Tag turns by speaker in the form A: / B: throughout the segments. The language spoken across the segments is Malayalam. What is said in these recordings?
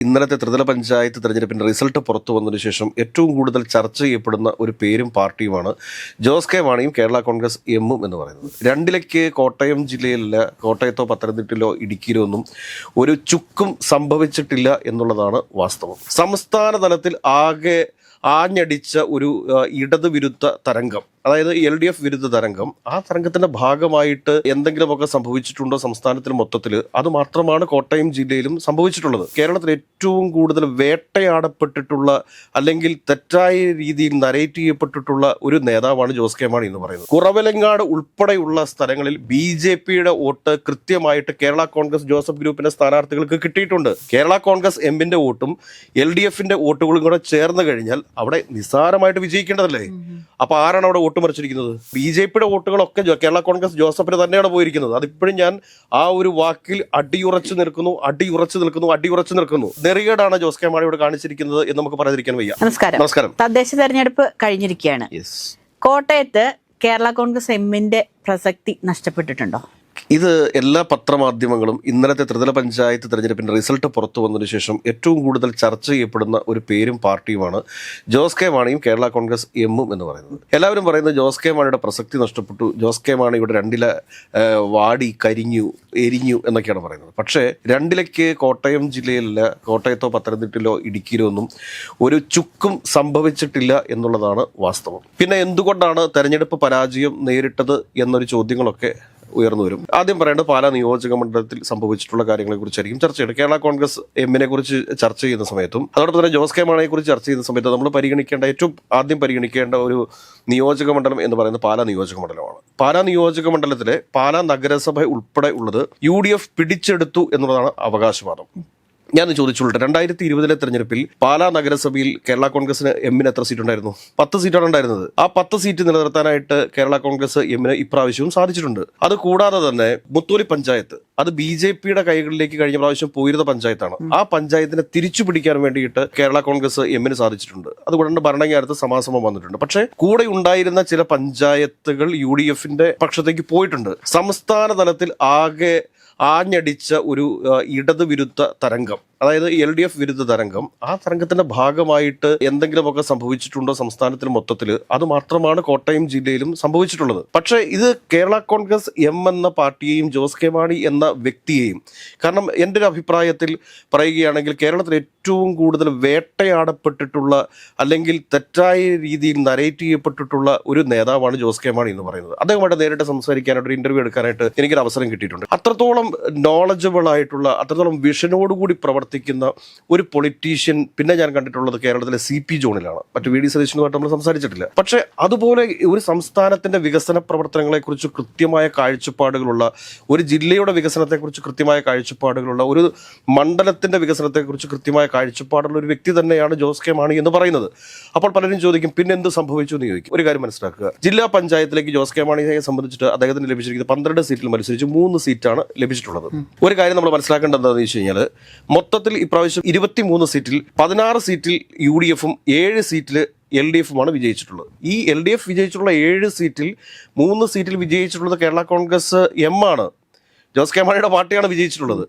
A: ഇന്നലത്തെ ത്രിതല പഞ്ചായത്ത് തെരഞ്ഞെടുപ്പിന്റെ റിസൾട്ട് പുറത്തു വന്നതിന് ശേഷം ഏറ്റവും കൂടുതൽ ചർച്ച ചെയ്യപ്പെടുന്ന ഒരു പേരും പാർട്ടിയുമാണ് ജോസ് കെ മാണിയും കേരള കോൺഗ്രസ് എമ്മും എന്ന് പറയുന്നത്. രണ്ടിലേക്ക് കോട്ടയം ജില്ലയിലല്ല കോട്ടയത്തോ പത്തനംതിട്ടയിലോ ഇടുക്കിയിലോ ഒന്നും ഒരു ചുക്കും സംഭവിച്ചിട്ടില്ല എന്നുള്ളതാണ് വാസ്തവം. സംസ്ഥാന തലത്തിൽ ആകെ ആഞ്ഞടിച്ച ഒരു ഇടതുവിരുദ്ധ തരംഗം അതായത് എൽ ഡി എഫ് വിരുദ്ധ തരംഗം ആ തരംഗത്തിന്റെ ഭാഗമായിട്ട് എന്തെങ്കിലുമൊക്കെ സംഭവിച്ചിട്ടുണ്ടോ സംസ്ഥാനത്തിൽ മൊത്തത്തിൽ അത് മാത്രമാണ് കോട്ടയം ജില്ലയിലും സംഭവിച്ചിട്ടുള്ളത്. കേരളത്തിൽ ഏറ്റവും കൂടുതൽ വേട്ടയാടപ്പെട്ടിട്ടുള്ള അല്ലെങ്കിൽ തെറ്റായ രീതിയിൽ നരേറ്റ് ചെയ്യപ്പെട്ടിട്ടുള്ള ഒരു നേതാവാണ് ജോസ് കെ മാണി എന്ന് പറയുന്നത്. കുറവലങ്ങാട് ഉൾപ്പെടെയുള്ള സ്ഥലങ്ങളിൽ ബി ജെ പിയുടെ വോട്ട് കൃത്യമായിട്ട് കേരള കോൺഗ്രസ് ജോസഫ് ഗ്രൂപ്പിന്റെ സ്ഥാനാർത്ഥികൾക്ക് കിട്ടിയിട്ടുണ്ട്. കേരള കോൺഗ്രസ് എമ്മിന്റെ വോട്ടും എൽ ഡി എഫിന്റെ വോട്ടുകളും കൂടെ ചേർന്ന് കഴിഞ്ഞാൽ അവിടെ നിസ്സാരമായിട്ട് വിജയിക്കേണ്ടതല്ലേ? അപ്പൊ ആരാണ് അവിടെ വോട്ട് മറിച്ചിരിക്കുന്നത്? ബി ജെ പിയുടെ വോട്ടുകളൊക്കെ കേരള കോൺഗ്രസ് ജോസഫിന് തന്നെയാണ് പോയിരിക്കുന്നത്. അതിപ്പോഴും ഞാൻ ആ ഒരു വാക്കിൽ അടിയുറച്ചു നിൽക്കുന്നു അടിയുറച്ചു നിൽക്കുന്നു അടിയുറച്ചു നിൽക്കുന്നു. നെറികേടാണ് ജോസ് കെ മാണിയോട് കാണിച്ചിരിക്കുന്നത് എന്ന് നമുക്ക് പറയാതിരിക്കാൻ വയ്യ.
B: നമസ്കാരം.
A: നമസ്കാരം.
B: തദ്ദേശ തെരഞ്ഞെടുപ്പ് കഴിഞ്ഞിരിക്കുകയാണ്. കോട്ടയത്ത് കേരള കോൺഗ്രസ് എമ്മിന്റെ പ്രസക്തി നഷ്ടപ്പെട്ടിട്ടുണ്ടോ?
A: ഇത് എല്ലാ പത്രമാധ്യമങ്ങളും ഇന്നലത്തെ ത്രിതല പഞ്ചായത്ത് തെരഞ്ഞെടുപ്പിന്റെ റിസൾട്ട് പുറത്തു വന്നതിന് ശേഷം ഏറ്റവും കൂടുതൽ ചർച്ച ചെയ്യപ്പെടുന്ന ഒരു പേരും പാർട്ടിയുമാണ് ജോസ് കെ മാണിയും കേരള കോൺഗ്രസ് എമ്മും എന്ന് പറയുന്നത്. എല്ലാവരും പറയുന്നത് ജോസ് കെ മാണിയുടെ പ്രസക്തി നഷ്ടപ്പെട്ടു. ജോസ് കെ മാണിയുടെ രണ്ടില വാടി കരിഞ്ഞു എരിഞ്ഞു എന്നൊക്കെയാണ് പറയുന്നത്. പക്ഷേ രണ്ടിലയ്ക്ക് കോട്ടയം ജില്ലയിലല്ല കോട്ടയത്തോ പത്തനംതിട്ടയിലോ ഇടുക്കിയിലോ ഒന്നും ഒരു ചുക്കും സംഭവിച്ചിട്ടില്ല എന്നുള്ളതാണ് വാസ്തവം. പിന്നെ എന്തുകൊണ്ടാണ് തെരഞ്ഞെടുപ്പ് പരാജയം നേരിട്ടത് എന്നൊരു ചോദ്യങ്ങളൊക്കെ ഉയർന്നു വരും. ആദ്യം പറയേണ്ടത് പാലാ നിയോജക മണ്ഡലത്തിൽ സംഭവിച്ചിട്ടുള്ള കാര്യങ്ങളെക്കുറിച്ചായിരിക്കും ചർച്ച ചെയ്യുന്നത് കേരള കോൺഗ്രസ് എമ്മിനെ കുറിച്ച് ചർച്ച ചെയ്യുന്ന സമയത്തും അതോടൊപ്പം തന്നെ ജോസ് കെ മാണിയെ കുറിച്ച് ചർച്ച ചെയ്യുന്ന സമയത്തും നമ്മൾ പരിഗണിക്കേണ്ട ഏറ്റവും ആദ്യം പരിഗണിക്കേണ്ട ഒരു നിയോജക മണ്ഡലം എന്ന് പറയുന്നത് പാലാ നിയോജക മണ്ഡലമാണ്. പാലാ നിയോജക മണ്ഡലത്തിലെ പാലാ നഗരസഭ ഉൾപ്പെടെ ഉള്ളത് യു ഡി എഫ് പിടിച്ചെടുത്തു എന്നുള്ളതാണ് അവകാശവാദം. ഞാൻ ചോദിച്ചോളട്ടെ രണ്ടായിരത്തി ഇരുപതിലെ തെരഞ്ഞെടുപ്പിൽ പാലാ നഗരസഭയിൽ കേരള കോൺഗ്രസിന് എമ്മിന് എത്ര സീറ്റ് ഉണ്ടായിരുന്നു പത്ത് സീറ്റാണ് ഉണ്ടായിരുന്നത്. ആ പത്ത് സീറ്റ് നിലനിർത്താനായിട്ട് കേരള കോൺഗ്രസ് എമ്മിന് ഇപ്രാവശ്യവും സാധിച്ചിട്ടുണ്ട്. അത് കൂടാതെ തന്നെ മുത്തോലി പഞ്ചായത്ത് അത് ബി ജെ പിയുടെ കൈകളിലേക്ക് കഴിഞ്ഞ പ്രാവശ്യം പോയിരുന്ന പഞ്ചായത്താണ്. ആ പഞ്ചായത്തിനെ തിരിച്ചു പിടിക്കാൻ വേണ്ടിയിട്ട് കേരള കോൺഗ്രസ് എമ്മിന് സാധിച്ചിട്ടുണ്ട്. അതുകൊണ്ട് ഭരണകാലത്ത് സമാസമം വന്നിട്ടുണ്ട്. പക്ഷേ കൂടെ ഉണ്ടായിരുന്ന ചില പഞ്ചായത്തുകൾ യു ഡി എഫിന്റെ പക്ഷത്തേക്ക് പോയിട്ടുണ്ട്. സംസ്ഥാന തലത്തിൽ ആകെ ആഞ്ഞടിച്ച ഒരു ഇടതുവിരുദ്ധ വിരുദ്ധ തരംഗം. അതായത് എൽ ഡി എഫ് വിരുദ്ധ തരംഗം ആ തരംഗത്തിന്റെ ഭാഗമായിട്ട് എന്തെങ്കിലുമൊക്കെ സംഭവിച്ചിട്ടുണ്ടോ സംസ്ഥാനത്തിൽ മൊത്തത്തിൽ അത് മാത്രമാണ് കോട്ടയം ജില്ലയിലും സംഭവിച്ചിട്ടുള്ളത്. പക്ഷേ ഇത് കേരള കോൺഗ്രസ് എം എന്ന പാർട്ടിയെയും ജോസ് കെ മാണി എന്ന വ്യക്തിയെയും കാരണം എന്റെ ഒരു അഭിപ്രായത്തിൽ പറയുകയാണെങ്കിൽ കേരളത്തിൽ ഏറ്റവും കൂടുതൽ വേട്ടയാടപ്പെട്ടിട്ടുള്ള അല്ലെങ്കിൽ തെറ്റായ രീതിയിൽ നരേറ്റ് ചെയ്യപ്പെട്ടിട്ടുള്ള ഒരു നേതാവാണ് ജോസ് കെ മാണി എന്ന് പറയുന്നത്. അദ്ദേഹമായിട്ട് നേരിട്ട് സംസാരിക്കാനായിട്ട് ഒരു ഇന്റർവ്യൂ എടുക്കാനായിട്ട് എനിക്കൊരു അവസരം കിട്ടിയിട്ടുണ്ട്. അത്രത്തോളം നോളജബിൾ ആയിട്ടുള്ള അത്രത്തോളം വിഷനോടുകൂടി പ്രവർത്തിക്കുന്ന ഒരു പൊളിറ്റീഷ്യൻ പിന്നെ ഞാൻ കണ്ടിട്ടുള്ളത് കേരളത്തിലെ സി പി ജോണിലാണ്. മറ്റു വി ഡി സതീശനുമായിട്ട് നമ്മൾ സംസാരിച്ചിട്ടില്ല. പക്ഷെ അതുപോലെ ഒരു സംസ്ഥാനത്തിന്റെ വികസന പ്രവർത്തനങ്ങളെക്കുറിച്ച് കൃത്യമായ കാഴ്ചപ്പാടുകളുള്ള ഒരു ജില്ലയുടെ വികസനത്തെക്കുറിച്ച് കൃത്യമായ കാഴ്ചപ്പാടുകളുള്ള ഒരു മണ്ഡലത്തിന്റെ വികസനത്തെക്കുറിച്ച് കൃത്യമായ കാഴ്ചപ്പാടുള്ള ഒരു വ്യക്തി തന്നെയാണ് ജോസ് കെ മാണി എന്ന് പറയുന്നത്. അപ്പോൾ പലരും ചോദിക്കും പിന്നെ എന്ത് സംഭവിച്ചു? എന്ന് ചോദിക്കും. ഒരു കാര്യം മനസ്സിലാക്കുക. ജില്ലാ പഞ്ചായത്തിലേക്ക് ജോസ് കെ മാണിയെ സംബന്ധിച്ചിട്ട് അദ്ദേഹത്തിന് ലഭിച്ചിരിക്കുന്നത് പന്ത്രണ്ട് സീറ്റിൽ മത്സരിച്ച് മൂന്ന് സീറ്റാണ് ലഭിച്ചിട്ടുള്ളത്. ഒരു കാര്യം നമ്മൾ മനസ്സിലാക്കേണ്ടത് എന്താണെന്ന് വെച്ച് കഴിഞ്ഞാൽ മൊത്തത്തിൽ ഇപ്രാവശ്യം ഇരുപത്തിമൂന്ന് സീറ്റിൽ പതിനാറ് സീറ്റിൽ യു ഡി എഫും ഏഴ് സീറ്റിൽ എൽ ഡി എഫുമാണ് വിജയിച്ചിട്ടുള്ളത്. ഈ എൽ ഡി എഫ് വിജയിച്ചിട്ടുള്ള ഏഴ് സീറ്റിൽ മൂന്ന് സീറ്റിൽ വിജയിച്ചിട്ടുള്ളത് കേരള കോൺഗ്രസ് എം ആണ്. ജോസ് കെ മാണിയുടെ പാർട്ടിയാണ് വിജയിച്ചിട്ടുള്ളത്.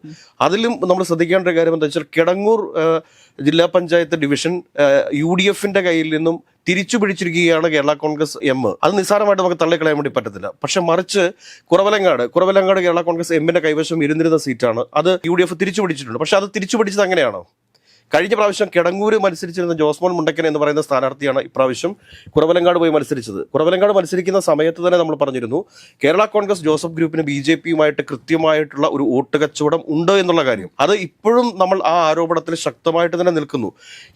A: അതിലും നമ്മൾ ശ്രദ്ധിക്കേണ്ട ഒരു കാര്യം എന്താ വെച്ചാൽ കിടങ്ങൂർ ജില്ലാ പഞ്ചായത്ത് ഡിവിഷൻ യു ഡി എഫിന്റെ കയ്യിൽ നിന്നും തിരിച്ചു പിടിച്ചിരിക്കുകയാണ് കേരള കോൺഗ്രസ് എം അത് നിസ്സാരമായിട്ട് നമുക്ക് തള്ളിക്കളയാൻ വേണ്ടി പറ്റത്തില്ല. പക്ഷെ മറിച്ച് കുറവലങ്ങാട് കുറവലങ്ങാട് കേരള കോൺഗ്രസ് എമ്മിന്റെ കൈവശം ഇരുന്നിരുന്ന സീറ്റാണ് അത് യു ഡി എഫ് തിരിച്ചു പിടിച്ചിട്ടുണ്ട്. പക്ഷെ അത് തിരിച്ചു പിടിച്ചത് അങ്ങനെയാണോ? കഴിഞ്ഞ പ്രാവശ്യം കിടങ്ങൂര് മത്സരിച്ചിരുന്ന ജോസ്മോൻ മുണ്ടക്കൻ എന്ന് പറയുന്ന സ്ഥാനാർത്ഥിയാണ് ഇപ്രാവശ്യം കുറവലങ്കാട് പോയി മത്സരിച്ചത്. കുറവലങ്കാട് മത്സരിക്കുന്ന സമയത്ത് തന്നെ നമ്മൾ പറഞ്ഞിരുന്നു കേരള കോൺഗ്രസ് ജോസഫ് ഗ്രൂപ്പിന് ബി ജെ പിയുമായിട്ട് കൃത്യമായിട്ടുള്ള ഒരു വോട്ട് കച്ചവടം ഉണ്ട് എന്നുള്ള കാര്യം. അത് ഇപ്പോഴും നമ്മൾ ആ ആരോപണത്തിൽ ശക്തമായിട്ട് തന്നെ നിൽക്കുന്നു.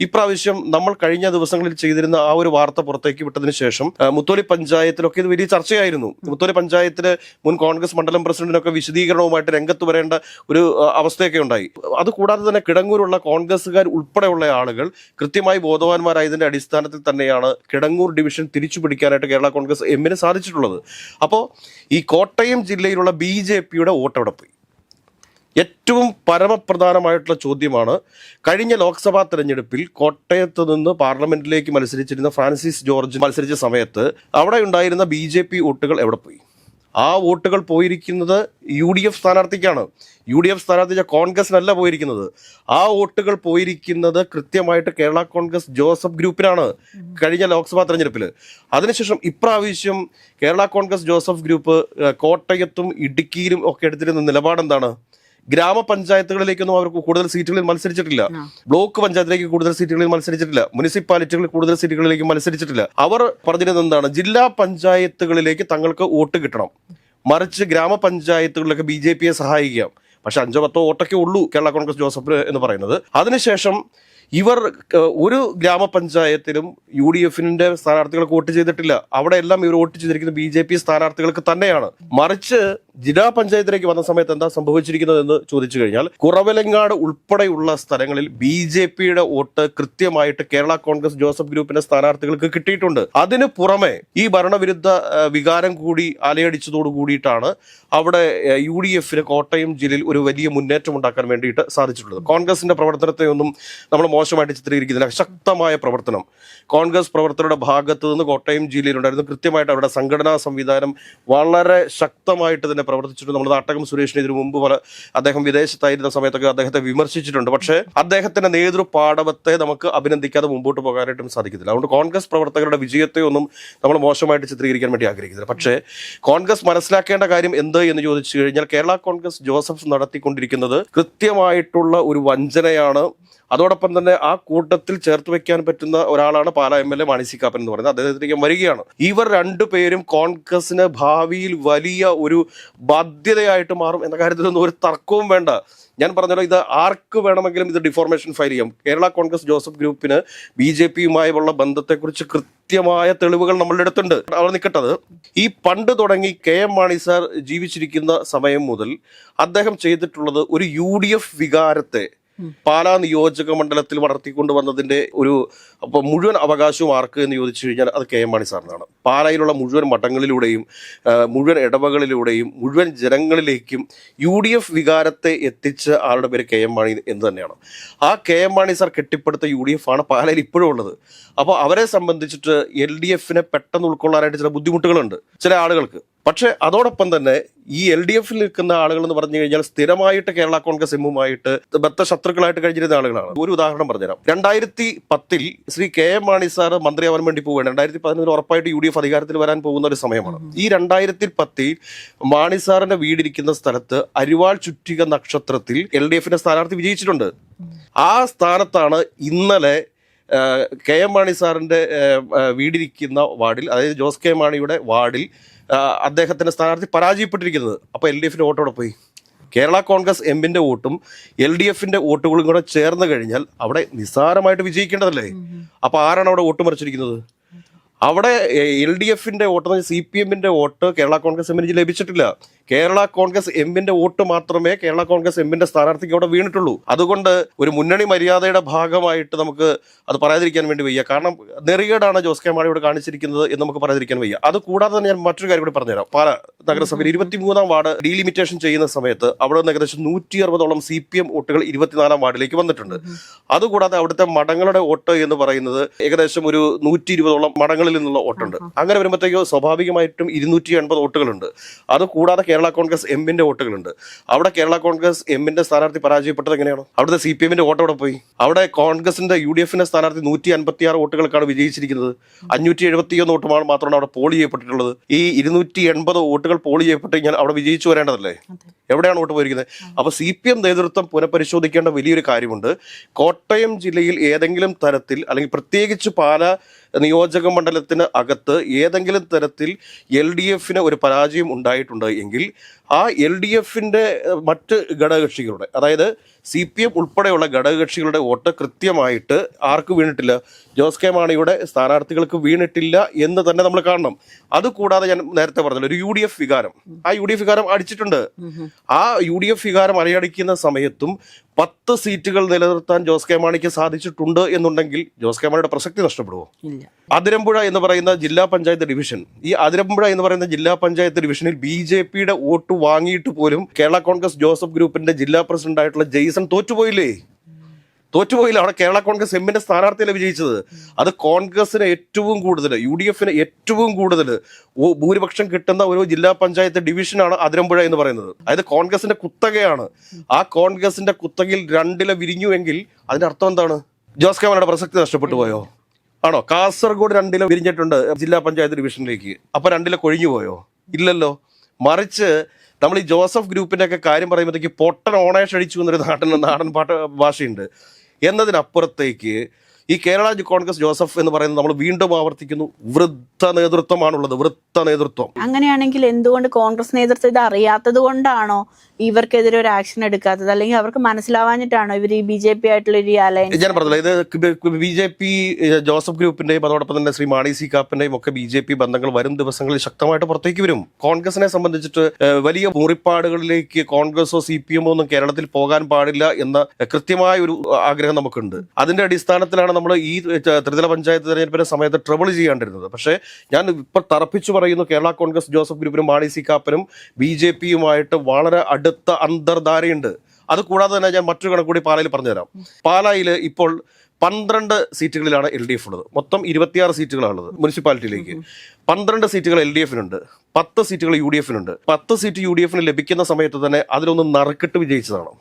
A: ഇപ്രാവശ്യം നമ്മൾ കഴിഞ്ഞ ദിവസങ്ങളിൽ ചെയ്തിരുന്ന ആ ഒരു വാർത്ത പുറത്തേക്ക് വിട്ടതിന് ശേഷം മുത്തോലി പഞ്ചായത്തിലൊക്കെ ഇത് വലിയ ചർച്ചയായിരുന്നു. മുത്തോലി പഞ്ചായത്തിലെ മുൻ കോൺഗ്രസ് മണ്ഡലം പ്രസിഡന്റിനൊക്കെ വിശദീകരണവുമായിട്ട് രംഗത്ത് വരേണ്ട ഒരു അവസ്ഥയൊക്കെ ഉണ്ടായി. അതുകൂടാതെ തന്നെ കിടങ്ങൂരുള്ള കോൺഗ്രസ്സുകാർ ഉൾപ്പെടെയുള്ള ആളുകൾ കൃത്യമായി ബോധവാന്മാരായതിന്റെ അടിസ്ഥാനത്തിൽ തന്നെയാണ് കിടങ്ങൂർ ഡിവിഷൻ തിരിച്ചു പിടിക്കാനായിട്ട് കേരള കോൺഗ്രസ് എമ്മിന് സാധിച്ചിട്ടുള്ളത്. അപ്പോൾ ഈ കോട്ടയം ജില്ലയിലുള്ള ബി ജെ പിയുടെ വോട്ടെടുപ്പ് പോയി ഏറ്റവും പരമപ്രധാനമായിട്ടുള്ള ചോദ്യമാണ്. കഴിഞ്ഞ ലോക്സഭാ തെരഞ്ഞെടുപ്പിൽ കോട്ടയത്ത് നിന്ന് പാർലമെന്റിലേക്ക് മത്സരിച്ചിരുന്ന ഫ്രാൻസിസ് ജോർജ് മത്സരിച്ച സമയത്ത് അവിടെ ഉണ്ടായിരുന്ന ബി വോട്ടുകൾ എവിടെ പോയി? ആ വോട്ടുകൾ പോയിരിക്കുന്നത് യു ഡി എഫ് സ്ഥാനാർത്ഥിക്കാണ്. യു ഡി എഫ് സ്ഥാനാർത്ഥി കോൺഗ്രസിനല്ല പോയിരിക്കുന്നത്. ആ വോട്ടുകൾ പോയിരിക്കുന്നത് കൃത്യമായിട്ട് കേരള കോൺഗ്രസ് ജോസഫ് ഗ്രൂപ്പിനാണ് കഴിഞ്ഞ ലോക്സഭാ തെരഞ്ഞെടുപ്പിൽ. അതിനുശേഷം ഇപ്രാവശ്യം കേരള കോൺഗ്രസ് ജോസഫ് ഗ്രൂപ്പ് കോട്ടയത്തും ഇടുക്കിയിലും ഒക്കെ എടുത്തിരുന്ന നിലപാടെന്താണ്? ഗ്രാമപഞ്ചായത്തുകളിലേക്കൊന്നും അവർക്ക് കൂടുതൽ സീറ്റുകളിൽ മത്സരിച്ചിട്ടില്ല. ബ്ലോക്ക് പഞ്ചായത്തിലേക്ക് കൂടുതൽ സീറ്റുകളിൽ മത്സരിച്ചിട്ടില്ല. മുനിസിപ്പാലിറ്റികളിൽ കൂടുതൽ സീറ്റുകളിലേക്ക് മത്സരിച്ചിട്ടില്ല. അവർ പറഞ്ഞിരുന്നത് എന്താണ്? ജില്ലാ പഞ്ചായത്തുകളിലേക്ക് തങ്ങൾക്ക് വോട്ട് കിട്ടണം. മറിച്ച് ഗ്രാമപഞ്ചായത്തുകളിലൊക്കെ ബി ജെ പിയെ സഹായിക്കാം. പക്ഷെ അഞ്ചോ പത്തോ വോട്ടൊക്കെ ഉള്ളൂ കേരള കോൺഗ്രസ് ജോസഫ് എന്ന് പറയുന്നത്. അതിനുശേഷം ഇവർ ഒരു ഗ്രാമപഞ്ചായത്തിലും യു ഡി എഫിന്റെ സ്ഥാനാർത്ഥികൾക്ക് വോട്ട് ചെയ്തിട്ടില്ല. അവിടെ എല്ലാം ഇവർ വോട്ട് ചെയ്തിരിക്കുന്നത് ബി ജെ പി സ്ഥാനാർത്ഥികൾക്ക് തന്നെയാണ്. മറിച്ച് ജില്ലാ പഞ്ചായത്തിലേക്ക് വന്ന സമയത്ത് എന്താ സംഭവിച്ചിരിക്കുന്നത് എന്ന് ചോദിച്ചു കഴിഞ്ഞാൽ കുറവലങ്ങാട് ഉൾപ്പെടെയുള്ള സ്ഥലങ്ങളിൽ ബി ജെ പിയുടെ വോട്ട് കൃത്യമായിട്ട് കേരള കോൺഗ്രസ് ജോസഫ് ഗ്രൂപ്പിന്റെ സ്ഥാനാർത്ഥികൾക്ക് കിട്ടിയിട്ടുണ്ട്. അതിന് പുറമെ ഈ ഭരണവിരുദ്ധ വികാരം കൂടി അലയടിച്ചതോടു കൂടിയിട്ടാണ് അവിടെ യു ഡി എഫിന് കോട്ടയം ജില്ലയിൽ ഒരു വലിയ മുന്നേറ്റം ഉണ്ടാക്കാൻ വേണ്ടിയിട്ട് സാധിച്ചിട്ടുള്ളത്. കോൺഗ്രസിന്റെ പ്രവർത്തനത്തെ ഒന്നും നമ്മൾ മോശമായിട്ട് ചിത്രീകരിക്കുന്നില്ല. ശക്തമായ പ്രവർത്തനം. കോൺഗ്രസ് പ്രവർത്തകരുടെ ഭാഗത്ത് നിന്ന് കോട്ടയം ജില്ലയിലുണ്ടായിരുന്നു കൃത്യമായിട്ട് അവരുടെ സംഘടനാ സംവിധാനം വളരെ ശക്തമായിട്ട് തന്നെ പ്രവർത്തിച്ചിട്ടുണ്ട്. നമ്മൾ നാട്ടകം സുരേഷിന് ഇതിനു മുമ്പ് പല അദ്ദേഹം വിദേശത്തായിരുന്ന സമയത്തൊക്കെ അദ്ദേഹത്തെ വിമർശിച്ചിട്ടുണ്ട്. പക്ഷേ അദ്ദേഹത്തിന്റെ നേതൃപാടവത്തെ നമുക്ക് അഭിനന്ദിക്കാതെ മുമ്പോട്ട് പോകാനായിട്ടും സാധിക്കത്തില്ല. അതുകൊണ്ട് കോൺഗ്രസ് പ്രവർത്തകരുടെ വിജയത്തെ ഒന്നും നമ്മൾ മോശമായിട്ട് ചിത്രീകരിക്കാൻ വേണ്ടി ആഗ്രഹിക്കുന്നില്ല. പക്ഷേ കോൺഗ്രസ് മനസ്സിലാക്കേണ്ട കാര്യം എന്ത് എന്ന് ചോദിച്ചു കഴിഞ്ഞാൽ കേരള കോൺഗ്രസ് ജോസഫ് നടത്തിക്കൊണ്ടിരിക്കുന്നത് കൃത്യമായിട്ടുള്ള ഒരു വഞ്ചനയാണ് അതോടൊപ്പം തന്നെ ആ കൂട്ടത്തിൽ ചേർത്ത് വെക്കാൻ പറ്റുന്ന ഒരാളാണ് Pala M L A Mani C Kappan എന്ന് പറയുന്നത്. അദ്ദേഹത്തിലേക്ക് വരികയാണ്. ഇവർ രണ്ടുപേരും കോൺഗ്രസിന് ഭാവിയിൽ വലിയ ഒരു ബാധ്യതയായിട്ട് മാറും എന്ന കാര്യത്തിലൊന്നും ഒരു തർക്കവും വേണ്ട. ഞാൻ പറഞ്ഞല്ലോ ഇത് ആർക്ക് വേണമെങ്കിലും ഇത് ഡിഫോർമേഷൻ ഫയൽ ചെയ്യാം. കേരള കോൺഗ്രസ് ജോസഫ് ഗ്രൂപ്പിന് ബി ജെ പിയുമായുള്ള ബന്ധത്തെക്കുറിച്ച് കൃത്യമായ തെളിവുകൾ നമ്മളുടെ അടുത്തുണ്ട്. അവർ നിൽക്കട്ടത് ഈ പണ്ട് തുടങ്ങി കെ എം മാണി സാർ ജീവിച്ചിരിക്കുന്ന സമയം മുതൽ അദ്ദേഹം ചെയ്തിട്ടുള്ളത് ഒരു യു വികാരത്തെ പാലാ നിയോജക മണ്ഡലത്തിൽ വളർത്തിക്കൊണ്ടുവന്നതിന്റെ ഒരു അപ്പൊ മുഴുവൻ അവകാശവും ആർക്ക് എന്ന് ചോദിച്ചു കഴിഞ്ഞാൽ അത് കെ എം മാണി സാറിനാണ്. പാലായിലുള്ള മുഴുവൻ മഠങ്ങളിലൂടെയും മുഴുവൻ ഇടവകളിലൂടെയും മുഴുവൻ ജനങ്ങളിലേക്കും യു ഡി എഫ് വികാരത്തെ എത്തിച്ച ആളുടെ പേര് കെ എം മാണി എന്ന് തന്നെയാണ്. ആ കെ എം മാണി സാർ കെട്ടിപ്പടുത്ത യു ഡി എഫ് ആണ് പാലയിൽ ഇപ്പോഴും ഉള്ളത്. അപ്പോൾ അവരെ സംബന്ധിച്ചിട്ട് എൽ ഡി എഫിനെ പെട്ടെന്ന് ഉൾക്കൊള്ളാനായിട്ട് ചില ബുദ്ധിമുട്ടുകളുണ്ട് ചില ആളുകൾക്ക്. പക്ഷേ അതോടൊപ്പം തന്നെ ഈ എൽ ഡി എഫിൽ നിൽക്കുന്ന ആളുകൾ എന്ന് പറഞ്ഞു കഴിഞ്ഞാൽ സ്ഥിരമായിട്ട് കേരള കോൺഗ്രസ് എമ്മുമായിട്ട് ബദ്ധ ശത്രുക്കളായിട്ട് കഴിഞ്ഞിരുന്ന ആളുകളാണ്. ഒരു ഉദാഹരണം പറഞ്ഞുതരാം. രണ്ടായിരത്തി പത്തിൽ Shri K M Mani sir മന്ത്രിയാവാൻ വേണ്ടി പോവുകയാണ്. രണ്ടായിരത്തി പതിനൊന്നിൽ ഉറപ്പായിട്ട് യു ഡി എഫ് അധികാരത്തിൽ വരാൻ പോകുന്ന ഒരു സമയമാണ്. ഈ രണ്ടായിരത്തി പത്തിൽ മാണി സാറിന്റെ വീടിരിക്കുന്ന സ്ഥലത്ത് അരിവാൾ ചുറ്റിക നക്ഷത്രത്തിൽ എൽ ഡി എഫിന്റെ സ്ഥാനാർത്ഥി വിജയിച്ചിട്ടുണ്ട്. ആ സ്ഥാനത്താണ് ഇന്നലെ കെ എം മാണി ആ, വീടിരിക്കുന്ന വാർഡിൽ അതായത് ജോസ് കെ മാണിയുടെ വാർഡിൽ അദ്ദേഹത്തിന്റെ സ്ഥാനാർത്ഥി പരാജയപ്പെട്ടിരിക്കുന്നത്. അപ്പോൾ എൽ ഡി എഫിന്റെ വോട്ടോടെ പോയി? കേരള കോൺഗ്രസ് എമ്മിന്റെ വോട്ടും എൽ ഡി എഫിന്റെ വോട്ടുകളും കൂടെ ചേർന്ന് കഴിഞ്ഞാൽ അവിടെ നിസ്സാരമായിട്ട് വിജയിക്കേണ്ടതല്ലേ? അപ്പോൾ ആരാണ് അവിടെ വോട്ട് മറിച്ചിരിക്കുന്നത്? അവിടെ എൽ ഡി എഫിന്റെ വോട്ട് സി പി എമ്മിന്റെ വോട്ട് കേരള കോൺഗ്രസ് എമ്മിന് ലഭിച്ചിട്ടില്ല. കേരള കോൺഗ്രസ് എമ്മിന്റെ വോട്ട് മാത്രമേ കേരള കോൺഗ്രസ് എമ്മിന്റെ സ്ഥാനാർത്ഥിക്ക് അവിടെ വീണിട്ടുള്ളൂ. അതുകൊണ്ട് ഒരു മുന്നണി മര്യാദയുടെ ഭാഗമായിട്ട് നമുക്ക് അത് പറയാതിരിക്കാൻ വേണ്ടി വയ്യ. കാരണം നെറികേടാണ് ജോസ് കെ മാണിയോട് കാണിച്ചിരിക്കുന്നത് എന്ന് നമുക്ക് പറയാതിരിക്കാൻ വയ്യ. അത് കൂടാതെ തന്നെ ഞാൻ മറ്റൊരു കാര്യം കൂടി പറഞ്ഞുതരാം. പാല നഗരസഭയിൽ ഇരുപത്തിമൂന്നാം വാർഡ് ഡീലിമിറ്റേഷൻ ചെയ്യുന്ന സമയത്ത് അവിടെ നിന്ന് ഏകദേശം നൂറ്റി അറുപതോളം സി പി എം വോട്ടുകൾ ഇരുപത്തിനാലാം വാർഡിലേക്ക് വന്നിട്ടുണ്ട്. അതുകൂടാതെ അവിടുത്തെ മഠങ്ങളുടെ വോട്ട് എന്ന് പറയുന്നത് ഏകദേശം ഒരു നൂറ്റി ഇരുപതോളം മഠങ്ങളിൽ നിന്നുള്ള വോട്ടുണ്ട്. അങ്ങനെ വരുമ്പോഴത്തേക്കോ സ്വാഭാവികമായിട്ടും ഇരുന്നൂറ്റി എൺപത് വോട്ടുകളുണ്ട്. അത് കൂടാതെ കേരള കോൺഗ്രസ് എമ്മിന്റെ വോട്ടുകളുണ്ട്. അവിടെ കേരള കോൺഗ്രസ് എമ്മിന്റെ സ്ഥാനാർത്ഥി പരാജയപ്പെട്ടത് എങ്ങനെയാണ്? അവിടുത്തെ സി പി എമ്മിന്റെ വോട്ട് അവിടെ പോയി? അവിടെ കോൺഗ്രസിന്റെ യു ഡി എഫിന്റെ സ്ഥാനാർത്ഥി നൂറ്റി അൻപത്തി ആറ് വോട്ടുകൾക്കാണ് വിജയിച്ചിരിക്കുന്നത്. അഞ്ഞൂറ്റി എഴുപത്തിയൊന്ന് വോട്ടുമാണ് മാത്രമാണ് അവിടെ പോൾ ചെയ്യപ്പെട്ടിട്ടുള്ളത്. ഈ ഇരുന്നൂറ്റി എൺപത് വോട്ടുകൾ പോൾ ചെയ്യപ്പെട്ട് കഴിഞ്ഞാൽ അവിടെ വിജയിച്ചു വരേണ്ടതല്ലേ? എവിടെയാണ് വോട്ട് പോയിരിക്കുന്നത്? അപ്പൊ സി പി എം നേതൃത്വം പുനഃപരിശോധിക്കേണ്ട വലിയൊരു കാര്യമുണ്ട്. കോട്ടയം ജില്ലയിൽ ഏതെങ്കിലും തരത്തിൽ അല്ലെങ്കിൽ പ്രത്യേകിച്ച് പാല നിയോജക മണ്ഡലത്തിന് അകത്ത് ഏതെങ്കിലും തരത്തിൽ എൽ ഡി എഫിന് ഒരു പരാജയം ഉണ്ടായിട്ടുണ്ട് എങ്കിൽ ആ എൽ ഡി എഫിന്റെ മറ്റ് ഘടകകക്ഷികളുടെ അതായത് സി പി എം ഉൾപ്പെടെയുള്ള ഘടകകക്ഷികളുടെ വോട്ട് കൃത്യമായിട്ട് ആർക്ക് വീണിട്ടില്ല? ജോസ് കെ മാണിയുടെ സ്ഥാനാർത്ഥികൾക്ക് വീണിട്ടില്ല എന്ന് തന്നെ നമ്മൾ കാണണം. അതുകൂടാതെ ഞാൻ നേരത്തെ പറഞ്ഞല്ലോ ഒരു യു ഡി എഫ് വികാരം. ആ യു ഡി എഫ് വികാരം അടിച്ചിട്ടുണ്ട്. ആ യു ഡി എഫ് വികാരം അലയടിക്കുന്ന സമയത്തും പത്ത് സീറ്റുകൾ നിലനിർത്താൻ ജോസ് കെ മാണിക്ക് സാധിച്ചിട്ടുണ്ട് എന്നുണ്ടെങ്കിൽ ജോസ് കെ മാണിയുടെ പ്രസക്തി നഷ്ടപ്പെടുമോ അതിരമ്പുഴ എന്ന് പറയുന്ന ജില്ലാ പഞ്ചായത്ത് ഡിവിഷൻ ഈ അതിരമ്പുഴ എന്ന് പറയുന്ന ജില്ലാ പഞ്ചായത്ത് ഡിവിഷനിൽ ബി ജെ പിയുടെ വോട്ട് വാങ്ങിയിട്ട് പോലും കേരള കോൺഗ്രസ് ജോസഫ് ഗ്രൂപ്പിന്റെ ജില്ലാ പ്രസിഡന്റ് ആയിട്ടുള്ള ജെയ്സൺ തോറ്റുപോയില്ലേ? തോറ്റുപോയില്ല. അവിടെ കേരള കോൺഗ്രസ് എമ്മിന്റെ സ്ഥാനാർത്ഥിയല്ല വിജയിച്ചത്. അത് കോൺഗ്രസിന് ഏറ്റവും കൂടുതൽ യു ഡി എഫിന് ഏറ്റവും കൂടുതൽ ഭൂരിപക്ഷം കിട്ടുന്ന ഒരു ജില്ലാ പഞ്ചായത്ത് ഡിവിഷനാണ് അതിരമ്പുഴ എന്ന് പറയുന്നത്. അതായത് കോൺഗ്രസിന്റെ കുത്തകയാണ്. ആ കോൺഗ്രസിന്റെ കുത്തകയിൽ രണ്ടില വിരിഞ്ഞുവെങ്കിൽ അതിന്റെ അർത്ഥം എന്താണ്? ജോസ് കെ പ്രസക്തി നഷ്ടപ്പെട്ടു പോയോ? ആണോ? കാസർഗോഡ് രണ്ടില വിരിഞ്ഞിട്ടുണ്ട് ജില്ലാ പഞ്ചായത്ത് ഡിവിഷനിലേക്ക്. അപ്പൊ രണ്ടില കൊഴിഞ്ഞു പോയോ? ഇല്ലല്ലോ. മറിച്ച് നമ്മൾ ഈ ജോസഫ് ഗ്രൂപ്പിന്റെ ഒക്കെ കാര്യം പറയുമ്പോഴത്തേക്ക് പൊട്ടൻ ഓണേഷ് അടിച്ചു എന്നൊരു നാടൻ നാടൻ പാട്ട് ഭാഷയുണ്ട്. എന്നതിനപ്പുറത്തേക്ക് ഈ കേരള കോൺഗ്രസ് ജോസഫ് എന്ന് പറയുന്നത് നമ്മൾ വീണ്ടും ആവർത്തിക്കുന്നു. വൃദ്ധ നേതൃത്വമാണുള്ളത്. വൃദ്ധ നേതൃത്വം.
B: അങ്ങനെയാണെങ്കിൽ എന്തുകൊണ്ട് കോൺഗ്രസ് നേതൃത്വം ഇത് അറിയാത്തത് കൊണ്ടാണോ ഇവർക്കെതിരെ ഒരു ആക്ഷൻ എടുക്കാത്തത്? അല്ലെങ്കിൽ അവർക്ക് മനസ്സിലാവാഞ്ഞിട്ടാണോ ഇവർ ഈ ബി ജെ പി ആയിട്ടുള്ള ഒരു അലയൻസ്
A: ഞാൻ പറഞ്ഞില്ല ഇത് ബി ജെ പി ജോസഫ് ഗ്രൂപ്പിന്റെയും അതോടൊപ്പം തന്നെ ശ്രീ മാണി സി കാപ്പിന്റെയും ഒക്കെ ബി ജെ പി ബന്ധങ്ങൾ വരും ദിവസങ്ങളിൽ ശക്തമായിട്ട് പുറത്തേക്ക് വരും. കോൺഗ്രസിനെ സംബന്ധിച്ചിട്ട് വലിയ മുറിപ്പാടുകളിലേക്ക് കോൺഗ്രസോ സി പി എമ്മോ ഒന്നും കേരളത്തിൽ പോകാൻ പാടില്ല എന്ന കൃത്യമായ ഒരു ആഗ്രഹം നമുക്കുണ്ട്. അതിന്റെ അടിസ്ഥാനത്തിലാണ് നമ്മൾ ഈ ത്രിതല പഞ്ചായത്ത് തെരഞ്ഞെടുപ്പിന്റെ സമയത്ത് ട്രബിൾ ചെയ്യാണ്ടിരുന്നത്. പക്ഷേ ഞാൻ ഇപ്പൊ തറപ്പിച്ചു പറയുന്നു കേരള കോൺഗ്രസ് ജോസഫ് ഗ്രൂപ്പിനും മാണി സി കാപ്പനും ബി ജെ പിയുമായിട്ട് വളരെ അടുത്ത അന്തർധാരയുണ്ട്. അത് കൂടാതെ തന്നെ ഞാൻ മറ്റൊരു കണക്കൂടി പാലയിൽ പറഞ്ഞുതരാം. പാലായിൽ ഇപ്പോൾ പന്ത്രണ്ട് സീറ്റുകളിലാണ് എൽ ഡി എഫ് ഉള്ളത്. മൊത്തം ഇരുപത്തിയാറ് സീറ്റുകളാണുള്ളത് മുനിസിപ്പാലിറ്റിയിലേക്ക്. പന്ത്രണ്ട് സീറ്റുകൾ എൽ ഡി എഫിനുണ്ട്. പത്ത് സീറ്റുകൾ യു ഡി എഫിനുണ്ട്. പത്ത് സീറ്റ് യു ഡി എഫിന് ലഭിക്കുന്ന സമയത്ത് തന്നെ അതിലൊന്ന് നറുക്കിട്ട് വിജയിച്ചതാണ്.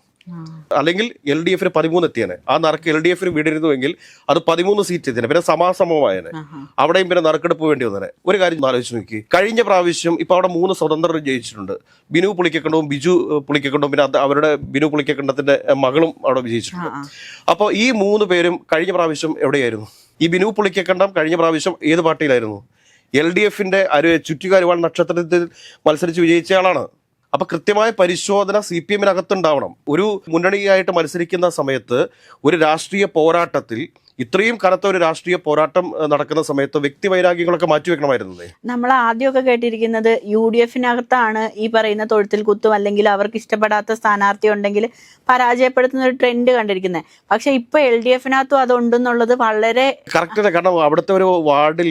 A: അല്ലെങ്കിൽ എൽ ഡി എഫിന് പതിമൂന്ന് എത്തിയേനെ. ആ നറുക്ക് എൽ ഡി എഫിന് വീടിരുന്നുവെങ്കിൽ അത് പതിമൂന്ന് സീറ്റ് എത്തിയേനെ. പിന്നെ സമാസമമായേനെ. അവിടെയും പിന്നെ നറുക്കെടുപ്പ് വേണ്ടി വന്നേനെ. ഒരു കാര്യം ആലോചിച്ച് നോക്കി. കഴിഞ്ഞ പ്രാവശ്യം ഇപ്പൊ അവിടെ മൂന്ന് സ്വതന്ത്രർ ജയിച്ചിട്ടുണ്ട്. ബിനു പുളിക്കക്കണ്ടവും ബിജു പുളിക്കക്കണ്ടവും പിന്നെ അവരുടെ ബിനു പുളിക്കക്കണ്ടത്തിന്റെ മകളും അവിടെ വിജയിച്ചിട്ടുണ്ട്. അപ്പോൾ ഈ മൂന്ന് പേരും കഴിഞ്ഞ പ്രാവശ്യം എവിടെയായിരുന്നു? ഈ ബിനു പുളിക്കക്കണ്ടം കഴിഞ്ഞ പ്രാവശ്യം ഏത് പാർട്ടിയിലായിരുന്നു? എൽ ഡി എഫിന്റെ അരു ചുറ്റുകാരുവാൾ നക്ഷത്രത്തിൽ മത്സരിച്ച് വിജയിച്ച ആളാണ്. അപ്പൊ കൃത്യമായ പരിശോധന സി പി എമ്മിനകത്തുണ്ടാവണം. ഒരു മുന്നണിയായിട്ട് മത്സരിക്കുന്ന സമയത്ത് ഒരു രാഷ്ട്രീയ പോരാട്ടത്തിൽ ഇത്രയും കനത്ത ഒരു രാഷ്ട്രീയ പോരാട്ടം നടക്കുന്ന സമയത്ത് വ്യക്തി വൈരാഗ്യങ്ങളൊക്കെ മാറ്റിവെക്കണമായിരുന്നേ
B: നമ്മൾ ആദ്യമൊക്കെ കേട്ടിരിക്കുന്നത് യു ഡി എഫിനകത്താണ് ഈ പറയുന്ന തൊഴുത്തിൽ കുത്തും അല്ലെങ്കിൽ അവർക്ക് ഇഷ്ടപ്പെടാത്ത സ്ഥാനാർത്ഥി ഉണ്ടെങ്കിൽ പരാജയപ്പെടുത്തുന്ന ഒരു ട്രെൻഡ് കണ്ടിരിക്കുന്നത്. പക്ഷെ ഇപ്പൊ എൽ ഡി എഫിനകത്തും അതുണ്ടെന്നുള്ളത് വളരെ
A: കറക്റ്റ് കാരണം അവിടുത്തെ ഒരു വാർഡിൽ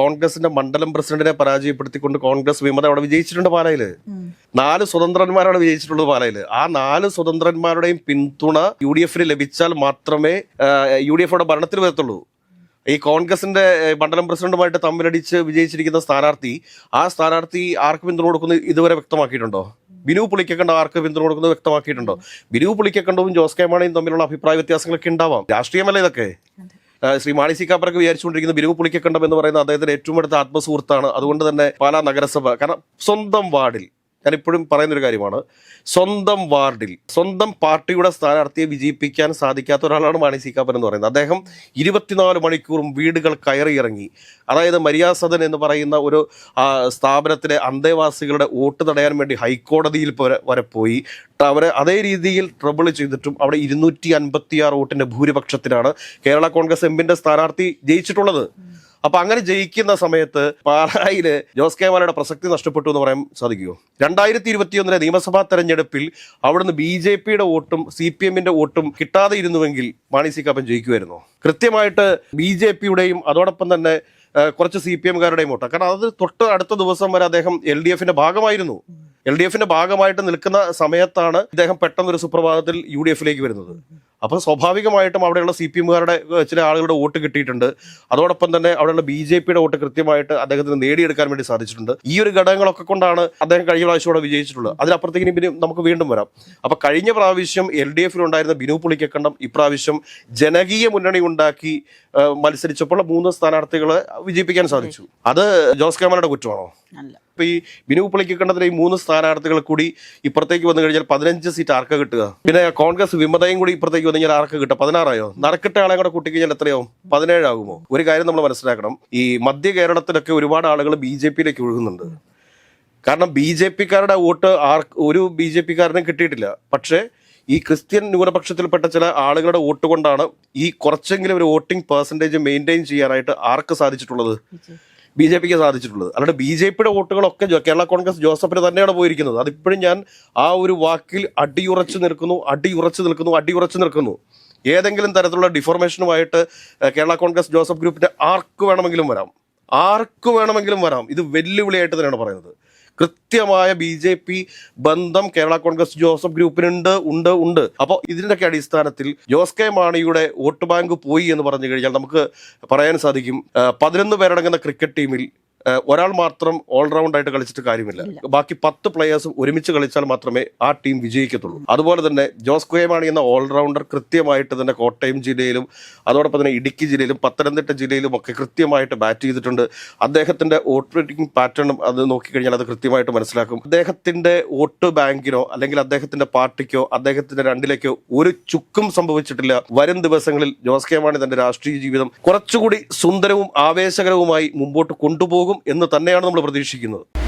A: കോൺഗ്രസിന്റെ മണ്ഡലം പ്രസിഡന്റിനെ പരാജയപ്പെടുത്തിക്കൊണ്ട് കോൺഗ്രസ് വിമത അവിടെ വിജയിച്ചിട്ടുണ്ട് പാലയിൽ. നാല് സ്വതന്ത്രന്മാരാണ് വിജയിച്ചിട്ടുള്ളത് പാലയിൽ. ആ നാല് സ്വതന്ത്രന്മാരുടെയും പിന്തുണ യു ഡി എഫിന് ലഭിച്ചാൽ മാത്രമേ യു ഡി എഫ് ഭരണത്തിൽ വരത്തുള്ളൂ. ഈ കോൺഗ്രസിന്റെ മണ്ഡലം പ്രസിഡന്റുമായിട്ട് തമ്മിലടിച്ച് വിജയിച്ചിരിക്കുന്ന സ്ഥാനാർത്ഥി ആ സ്ഥാനാർത്ഥി ആർക്ക് പിന്തുണ കൊടുക്കുന്നത് ഇതുവരെ വ്യക്തമാക്കിയിട്ടുണ്ടോ? ബിനു പുളിക്കക്കണ്ട ആർക്ക് പിന്തുണ കൊടുക്കുന്നത് വ്യക്തമാക്കിയിട്ടുണ്ടോ? ബിനു പുളിക്കക്കണ്ടവും ജോസ് കെ മാണിയും തമ്മിലുള്ള അഭിപ്രായ വ്യത്യാസങ്ങളൊക്കെ ഉണ്ടാവാം. രാഷ്ട്രീയമല്ല ഇതൊക്കെ? ശ്രീ മാണി സി കാപ്പറൊക്കെ വിചാരിച്ചുകൊണ്ടിരിക്കുന്ന ബിനു പുളിക്കക്കണ്ടം എന്ന് പറയുന്നത് അദ്ദേഹത്തിന്റെ ഏറ്റവും അടുത്ത ആത്മസുഹൃത്താണ്. അതുകൊണ്ട് തന്നെ പാലാ നഗരസഭ കാരണം സ്വന്തം വാർഡിൽ ഞാൻ ഇപ്പോഴും പറയുന്നൊരു കാര്യമാണ്. സ്വന്തം വാർഡിൽ സ്വന്തം പാർട്ടിയുടെ സ്ഥാനാർത്ഥിയെ വിജയിപ്പിക്കാൻ സാധിക്കാത്ത ഒരാളാണ് മാണി സി കാപ്പൻ എന്ന് പറയുന്നത്. അദ്ദേഹം ഇരുപത്തിനാല് മണിക്കൂറും വീടുകൾ കയറി ഇറങ്ങി. അതായത് മര്യാസദൻ എന്ന് പറയുന്ന ഒരു സ്ഥാപനത്തിലെ അന്തേവാസികളുടെ വോട്ട് തടയാൻ വേണ്ടി ഹൈക്കോടതിയിൽ വരെ- പോയി. അവരെ അതേ രീതിയിൽ ട്രബിൾ ചെയ്തിട്ടും അവിടെ ഇരുന്നൂറ്റി അൻപത്തിയാറ് വോട്ടിന്റെ ഭൂരിപക്ഷത്തിനാണ് കേരള കോൺഗ്രസ് എമ്മിന്റെ സ്ഥാനാർത്ഥി ജയിച്ചിട്ടുള്ളത്. അപ്പൊ അങ്ങനെ ജയിക്കുന്ന സമയത്ത് പാലായിൽ ജോസ് കെ മാലയുടെ പ്രസക്തി നഷ്ടപ്പെട്ടു എന്ന് പറയാൻ സാധിക്കുമോ? രണ്ടായിരത്തി ഇരുപത്തിയൊന്നിലെ നിയമസഭാ തെരഞ്ഞെടുപ്പിൽ അവിടുന്ന് ബി ജെ പിയുടെ വോട്ടും സി പി എമ്മിന്റെ വോട്ടും കിട്ടാതെ ഇരുന്നുവെങ്കിൽ മാണി സി കാപ്പൻ ജയിക്കുമായിരുന്നു? കൃത്യമായിട്ട് ബി ജെ പിയുടെയും അതോടൊപ്പം തന്നെ കുറച്ച് സി പി എംകാരുടെയും വോട്ടാണ് കാരണം അത് തൊട്ട് അടുത്ത ദിവസം വരെ അദ്ദേഹം എൽ ഡി എഫിന്റെ ഭാഗമായിരുന്നു. എൽ ഡി എഫിന്റെ ഭാഗമായിട്ട് നിൽക്കുന്ന സമയത്താണ് അദ്ദേഹം പെട്ടെന്ന് ഒരു സുപ്രഭാതത്തിൽ യു ഡി എഫിലേക്ക് വരുന്നത്. അപ്പൊ സ്വാഭാവികമായിട്ടും അവിടെയുള്ള സി പി എമ്മുകാരുടെ ചില ആളുകളുടെ വോട്ട് കിട്ടിയിട്ടുണ്ട്. അതോടൊപ്പം തന്നെ അവിടെയുള്ള ബി ജെ പിയുടെ വോട്ട് കൃത്യമായിട്ട് അദ്ദേഹത്തിന് നേടിയെടുക്കാൻ വേണ്ടി സാധിച്ചിട്ടുണ്ട്. ഈ ഒരു ഘടകങ്ങളൊക്കെ കൊണ്ടാണ് അദ്ദേഹം കഴിഞ്ഞ പ്രാവശ്യം ഇവിടെ വിജയിച്ചിട്ടുള്ളത്. അതിനപ്പുറത്തേക്ക് ഇനി പിന്നെ നമുക്ക് വീണ്ടും വരാം. അപ്പം കഴിഞ്ഞ പ്രാവശ്യം എൽ ഡി എഫിലുണ്ടായിരുന്ന ബിനു പുളിക്കക്കണ്ടം ഇപ്രാവശ്യം ജനകീയ മുന്നണി ഉണ്ടാക്കി മത്സരിച്ചപ്പോൾ മൂന്ന് സ്ഥാനാർത്ഥികളെ വിജയിപ്പിക്കാൻ സാധിച്ചു. അത് ജോസ് കെ കുറ്റമാണോ?
B: അല്ല.
A: ഇപ്പൊ ഈ ബിനു പുളിക്കണ്ടതിലെ ഈ മൂന്ന് സ്ഥാനാർത്ഥികൾ കൂടി ഇപ്പുറത്തേക്ക് വന്നു കഴിഞ്ഞാൽ പതിനഞ്ച് സീറ്റ് ആർക്കാ കിട്ടുക? പിന്നെ കോൺഗ്രസ് വിമതയും കൂടി ഇപ്പുറത്തേക്ക് വന്നു കഴിഞ്ഞാൽ ആർക്ക് കിട്ടും? പതിനാറായോ? നറുക്കിട്ട ആളെ കൂടെ കൂട്ടി കഴിഞ്ഞാൽ എത്രയാവും? പതിനേഴാകുമോ? ഒരു കാര്യം നമ്മൾ മനസ്സിലാക്കണം. ഈ മധ്യ കേരളത്തിലൊക്കെ ഒരുപാട് ആളുകൾ ബി ജെ പിയിലേക്ക് ഒഴുകുന്നുണ്ട്. കാരണം ബി ജെ പിക്കാരുടെ വോട്ട് ആർ ഒരു ബി ജെ പിക്കാരനും കിട്ടിയിട്ടില്ല. പക്ഷേ ഈ ക്രിസ്ത്യൻ ന്യൂനപക്ഷത്തിൽപ്പെട്ട ചില ആളുകളുടെ വോട്ട് കൊണ്ടാണ് ഈ കുറച്ചെങ്കിലും ഒരു വോട്ടിംഗ് പെർസെന്റേജ് മെയിന്റെയിൻ ചെയ്യാനായിട്ട് ആർക്ക് സാധിച്ചിട്ടുള്ളത്? ബി ജെ പിക്ക് സാധിച്ചിട്ടുള്ളത്. അല്ലാണ്ട് ബി ജെ പിയുടെ വോട്ടുകളൊക്കെ കേരള കോൺഗ്രസ് ജോസഫിന് തന്നെയാണ് പോയിരിക്കുന്നത്. അതിപ്പോഴും ഞാൻ ആ ഒരു വാക്കിൽ അടിയുറച്ചു നിൽക്കുന്നു അടിയുറച്ചു നിൽക്കുന്നു അടിയുറച്ചു നിൽക്കുന്നു. ഏതെങ്കിലും തരത്തിലുള്ള ഡിഫോർമേഷനുമായിട്ട് കേരള കോൺഗ്രസ് ജോസഫ് ഗ്രൂപ്പിന്റെ ആർക്ക് വേണമെങ്കിലും വരാം. ആർക്ക് വേണമെങ്കിലും വരാം. ഇത് വെല്ലുവിളിയായിട്ട് തന്നെയാണ് പറയുന്നത്. കൃത്യമായ ബി ജെ പി ബന്ധം കേരള കോൺഗ്രസ് ജോസഫ് ഗ്രൂപ്പിനുണ്ട് ഉണ്ട് ഉണ്ട്. അപ്പോൾ ഇതിന്റെയൊക്കെ അടിസ്ഥാനത്തിൽ ജോസ് കെ മാണിയുടെ വോട്ട് ബാങ്ക് പോയി എന്ന് പറഞ്ഞു കഴിഞ്ഞാൽ നമുക്ക് പറയാൻ സാധിക്കും പതിനൊന്ന് പേരടങ്ങുന്ന ക്രിക്കറ്റ് ടീമിൽ ഒരാൾ മാത്രം ഓൾറൗണ്ട് ആയിട്ട് കളിച്ചിട്ട് കാര്യമില്ല. ബാക്കി പത്ത് പ്ലെയേഴ്സും ഒരുമിച്ച് കളിച്ചാൽ മാത്രമേ ആ ടീം വിജയിക്കത്തുള്ളൂ. അതുപോലെ തന്നെ ജോസ് കുയമാണി മാണി എന്ന ഓൾറൗണ്ടർ കൃത്യമായിട്ട് തന്നെ കോട്ടയം ജില്ലയിലും അതോടൊപ്പം തന്നെ ഇടുക്കി ജില്ലയിലും പത്തനംതിട്ട ജില്ലയിലും ഒക്കെ കൃത്യമായിട്ട് ബാറ്റ് ചെയ്തിട്ടുണ്ട്. അദ്ദേഹത്തിന്റെ ഓപ്പറേറ്റിംഗ് പാറ്റേണും അത് നോക്കിക്കഴിഞ്ഞാൽ അത് കൃത്യമായിട്ട് മനസ്സിലാക്കും. അദ്ദേഹത്തിന്റെ വോട്ട് ബാങ്കിനോ അല്ലെങ്കിൽ അദ്ദേഹത്തിന്റെ പാർട്ടിക്കോ അദ്ദേഹത്തിന്റെ രണ്ടിലേക്കോ ഒരു ചുക്കും സംഭവിച്ചിട്ടില്ല. വരും ദിവസങ്ങളിൽ ജോസ് കെ മാണി തന്റെ രാഷ്ട്രീയ ജീവിതം കുറച്ചുകൂടി സുന്ദരവും ആവേശകരവുമായി മുമ്പോട്ട് കൊണ്ടുപോകും. എന്ന് തന്നെയാണ് നമ്മൾ പ്രതീക്ഷിക്കുന്നത്.